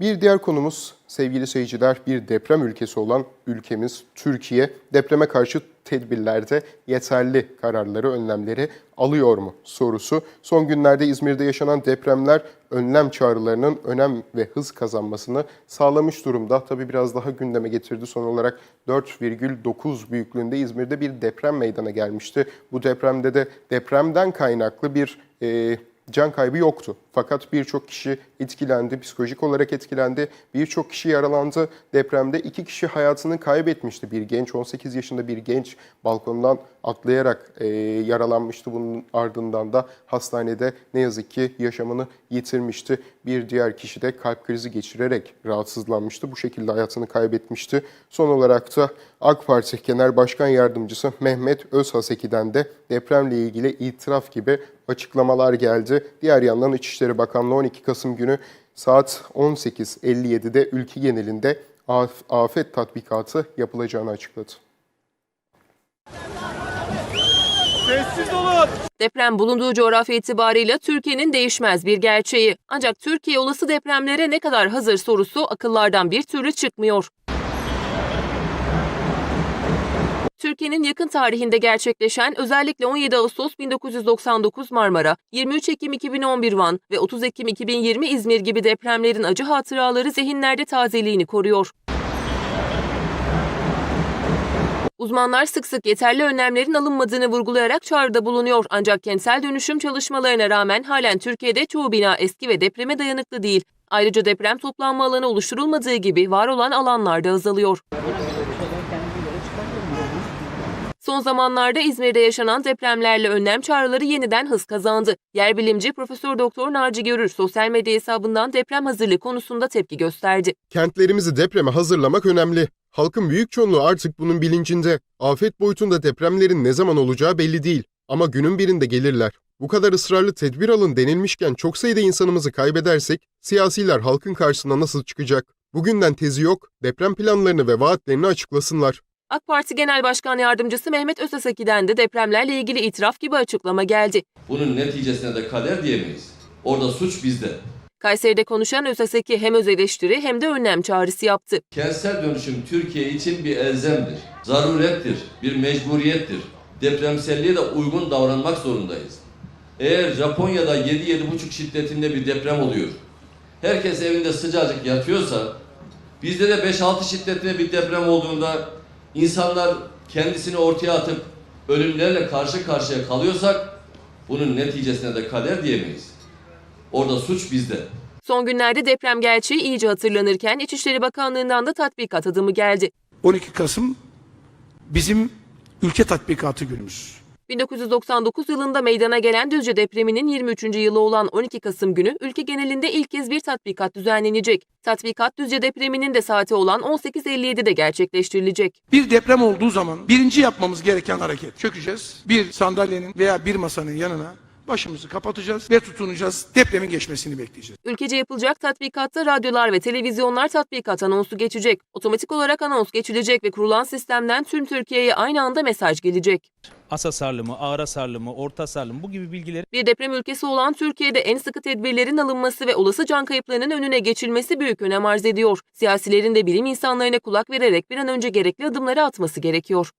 Bir diğer konumuz sevgili seyirciler bir deprem ülkesi olan ülkemiz Türkiye depreme karşı tedbirlerde yeterli kararları, önlemleri alıyor mu sorusu. Son günlerde İzmir'de yaşanan depremler önlem çağrılarının önem ve hız kazanmasını sağlamış durumda. Tabii biraz daha gündeme getirdi. Son olarak 4,9 büyüklüğünde İzmir'de bir deprem meydana gelmişti. Bu depremde de depremden kaynaklı bir e, can kaybı yoktu. Fakat birçok kişi etkilendi, psikolojik olarak etkilendi. Birçok kişi yaralandı. Depremde iki kişi hayatını kaybetmişti. Bir genç, 18 yaşında bir genç balkondan atlayarak e, yaralanmıştı. Bunun ardından da hastanede ne yazık ki yaşamını yitirmişti. Bir diğer kişi de kalp krizi geçirerek rahatsızlanmıştı. Bu şekilde hayatını kaybetmişti. Son olarak da AK Parti Genel Başkan Yardımcısı Mehmet Özhaseki'den de depremle ilgili itiraf gibi açıklamalar geldi. Diğer yandan İçişleri Bakanlığı 12 Kasım günü saat 18.57'de ülke genelinde af- afet tatbikatı yapılacağını açıkladı. Sessiz olun. Deprem bulunduğu coğrafya itibarıyla Türkiye'nin değişmez bir gerçeği. Ancak Türkiye olası depremlere ne kadar hazır sorusu akıllardan bir türlü çıkmıyor. Türkiye'nin yakın tarihinde gerçekleşen özellikle 17 Ağustos 1999 Marmara, 23 Ekim 2011 Van ve 30 Ekim 2020 İzmir gibi depremlerin acı hatıraları zihinlerde tazeliğini koruyor. Uzmanlar sık sık yeterli önlemlerin alınmadığını vurgulayarak çağrıda bulunuyor. Ancak kentsel dönüşüm çalışmalarına rağmen halen Türkiye'de çoğu bina eski ve depreme dayanıklı değil. Ayrıca deprem toplanma alanı oluşturulmadığı gibi var olan alanlar da azalıyor. Son zamanlarda İzmir'de yaşanan depremlerle önlem çağrıları yeniden hız kazandı. Yer bilimci Profesör Doktor Naci Görür sosyal medya hesabından deprem hazırlığı konusunda tepki gösterdi. Kentlerimizi depreme hazırlamak önemli. Halkın büyük çoğunluğu artık bunun bilincinde. Afet boyutunda depremlerin ne zaman olacağı belli değil. Ama günün birinde gelirler. Bu kadar ısrarlı tedbir alın denilmişken çok sayıda insanımızı kaybedersek siyasiler halkın karşısına nasıl çıkacak? Bugünden tezi yok, deprem planlarını ve vaatlerini açıklasınlar. AK Parti Genel Başkan Yardımcısı Mehmet Özasaki'den de depremlerle ilgili itiraf gibi açıklama geldi. Bunun neticesine de kader diyemeyiz. Orada suç bizde. Kayseri'de konuşan Özasaki hem öz eleştiri hem de önlem çağrısı yaptı. Kentsel dönüşüm Türkiye için bir elzemdir, zarurettir, bir mecburiyettir. Depremselliğe de uygun davranmak zorundayız. Eğer Japonya'da 7-7,5 şiddetinde bir deprem oluyor, herkes evinde sıcacık yatıyorsa, bizde de 5-6 şiddetinde bir deprem olduğunda insanlar kendisini ortaya atıp ölümlerle karşı karşıya kalıyorsak, bunun neticesine de kader diyemeyiz. Orada suç bizde. Son günlerde deprem gerçeği iyice hatırlanırken İçişleri Bakanlığı'ndan da tatbikat adımı geldi. 12 Kasım bizim ülke tatbikatı günümüz. 1999 yılında meydana gelen Düzce depreminin 23. yılı olan 12 Kasım günü ülke genelinde ilk kez bir tatbikat düzenlenecek. Tatbikat Düzce depreminin de saati olan 18.57'de gerçekleştirilecek. Bir deprem olduğu zaman birinci yapmamız gereken hareket. Çökeceğiz. Bir sandalyenin veya bir masanın yanına başımızı kapatacağız ve tutunacağız. Depremin geçmesini bekleyeceğiz. Ülkece yapılacak tatbikatta radyolar ve televizyonlar tatbikat anonsu geçecek. Otomatik olarak anons geçilecek ve kurulan sistemden tüm Türkiye'ye aynı anda mesaj gelecek. as hasarlı mı, ağır hasarlı mı, orta hasarlı mı bu gibi bilgileri Bir deprem ülkesi olan Türkiye'de en sıkı tedbirlerin alınması ve olası can kayıplarının önüne geçilmesi büyük önem arz ediyor. Siyasilerin de bilim insanlarına kulak vererek bir an önce gerekli adımları atması gerekiyor.